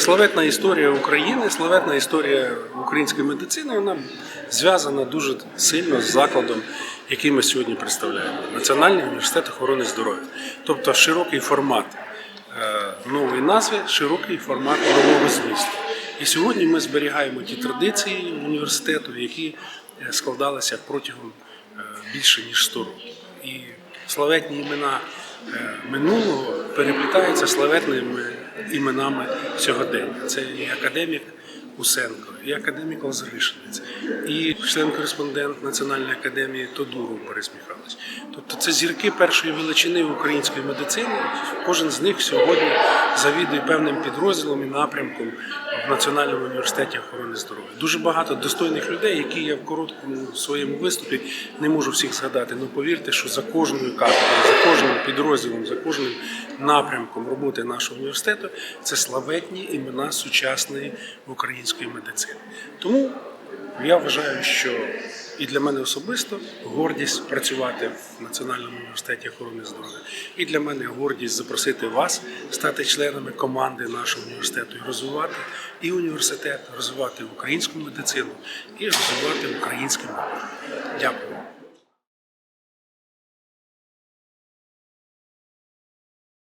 славетна історія України, славетна історія української медицини, вона зв'язана дуже сильно з закладом, який ми сьогодні представляємо Національний університет охорони здоров'я. Тобто широкий формат е, нової назви, широкий формат нового змісту. І сьогодні ми зберігаємо ті традиції університету, які е, складалися протягом е, більше ніж 100 років. І славетні імена минулого переплітаються славетними іменами сьогодення. Це і академік Усенко, і академік Лазаришинець, і член-кореспондент Національної академії Тодуров Борис Михайлович. Тобто це зірки першої величини української медицини. Кожен з них сьогодні завідує певним підрозділом і напрямком в Національному університеті охорони здоров'я. Дуже багато достойних людей, які я в короткому своєму виступі не можу всіх згадати. Ну повірте, що за кожною кафедрою, за кожним підрозділом, за кожним напрямком роботи нашого університету це славетні імена сучасної української медицини. Тому я вважаю, що і для мене особисто гордість працювати в Національному університеті охорони здоров'я, і для мене гордість запросити вас стати членами команди нашого університету і розвивати і університет, розвивати українську медицину і розвивати українське мови. Дякую.